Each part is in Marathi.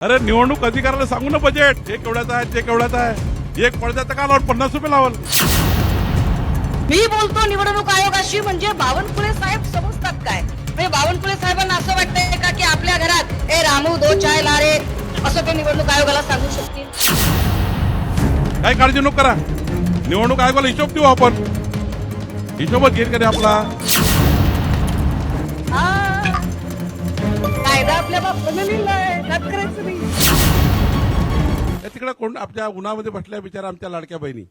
अरे निवडणूक अधिकाऱ्याला सांगू ना बजेट हे केवढ्याचं आहे ते केवढ्याचं आहे. एक पडद्याचं का पन्नास रुपये लावल. मी बोलतो निवडणूक आयोगाशी म्हणजे बावनकुळे साहेब समजतात काय? म्हणजे बावनकुळे साहेबांना असं वाटतंय का की आपल्या घरात ए रामू दो चाय लारे असं ते निवडणूक आयोगाला सांगू शकतील. काही काळजी नको करा. निवडणूक आयोगाला हिशोब देऊ आपण. हिशोबच घेईल का रे आपला. कायदा आपल्या बापानं लिहिलाय. काय करायचं नाही. त्या तिकडे कोण? आपल्या उन्हामध्ये बसल्या बिचारा आमच्या लाडक्या बहिणी.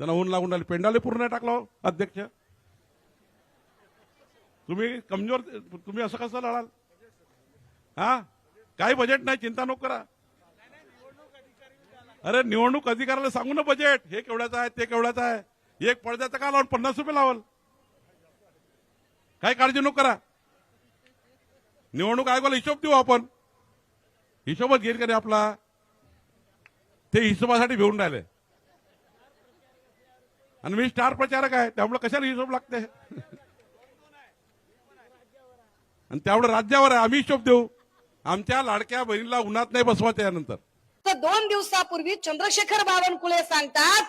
त्यांना ऊन लागून राहिले. पेंडाले पूर्ण नाही टाकलो हो, अध्यक्ष. तुम्ही कमजोर तुम्ही असं कसं लढाल? हा? काही बजेट नाही चिंता नको करा. अरे निवडणूक अधिकाऱ्याला सांगू ना बजेट. हे केवढ्याचं आहे ते केवढ्याचं आहे. एक पडद्याचं का लावून पन्नास रुपये लावल. काही काळजी नको करा. निवडणूक आयोगाला हिशोब देऊ आपण. हिशोबच घेईल का रे आपला? ते हिशोबासाठी भिवून राहिले. आणि मी स्टार प्रचारक आहे त्यामुळे कशाला हिशोब लागते? आणि त्यामुळे राज्यावर आहे आम्ही हिशोब देऊ. आमच्या लाडक्या बहिणीला उन्हात नाही बसवायचं यानंतर. तर दोन दिवसापूर्वी चंद्रशेखर बावनकुळे सांगतात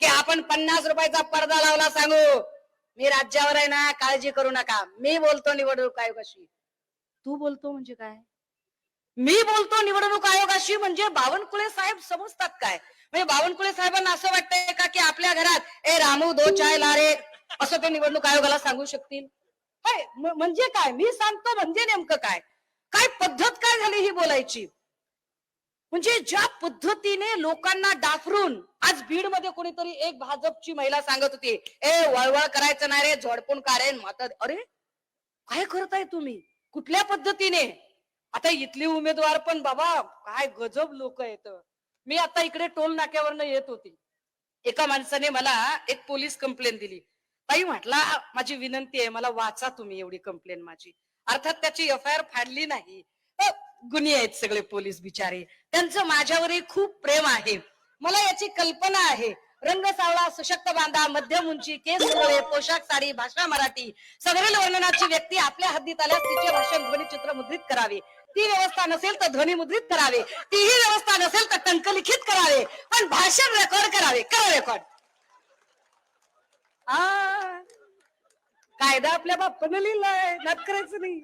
की आपण पन्नास रुपयाचा पडदा लावला सांगू. मी राज्यावर आहे ना काळजी करू नका. मी बोलतो निवडणूक आयोगाशी. तू बोलतो म्हणजे काय? मी बोलतो निवडणूक आयोगाशी म्हणजे बावनकुळे साहेब समजतात काय? म्हणजे बावनकुळे साहेबांना असं वाटतंय का की आपल्या घरात ए रामू दो चाय लारे असं ते निवडणूक आयोगाला सांगू शकतील? काय म्हणजे काय? मी सांगतो म्हणजे नेमकं काय? काय पद्धत काय झाली ही बोलायची? म्हणजे ज्या पद्धतीने लोकांना डाफरून आज बीडमध्ये कोणीतरी एक भाजपची महिला सांगत होती ए वळवळ करायचं नाही रे झोडपून काढेन. माता अरे काय करताय तुम्ही? कुठल्या पद्धतीने? आता इथली उमेदवार पण बाबा काय गजब लोक येत मी आता इकडे टोल नाक्यावरनं येत होती. एका माणसाने मला एक पोलीस कंप्लेंट दिली. ताई म्हटला माझी विनंती आहे मला वाचा तुम्ही एवढी कंप्लेंट माझी. अर्थात त्याची एफ आय आर फाडली नाही. गुन्हे आहेत सगळे पोलीस बिचारे. त्यांचं माझ्यावरही खूप प्रेम आहे. मला याची कल्पना आहे. रंग सावळा सशक्त बांधा मध्यम उंची केस सुरळे पोशाख साडी भाषा मराठी सगळे वर्णनाची व्यक्ती आपल्या हद्दीत आल्यास तिचे भाषण ध्वनिचित्र मुद्रित करावे. ती व्यवस्था नसेल तर ध्वनिमुद्रित करावे. तीही व्यवस्था नसेल तर टंकलिखित करावे. पण भाषण रेकॉर्ड करावे. करा रेकॉर्ड आ कायदा आपल्या बाप्पानं लिहिलाय. नाट करायचं नाही.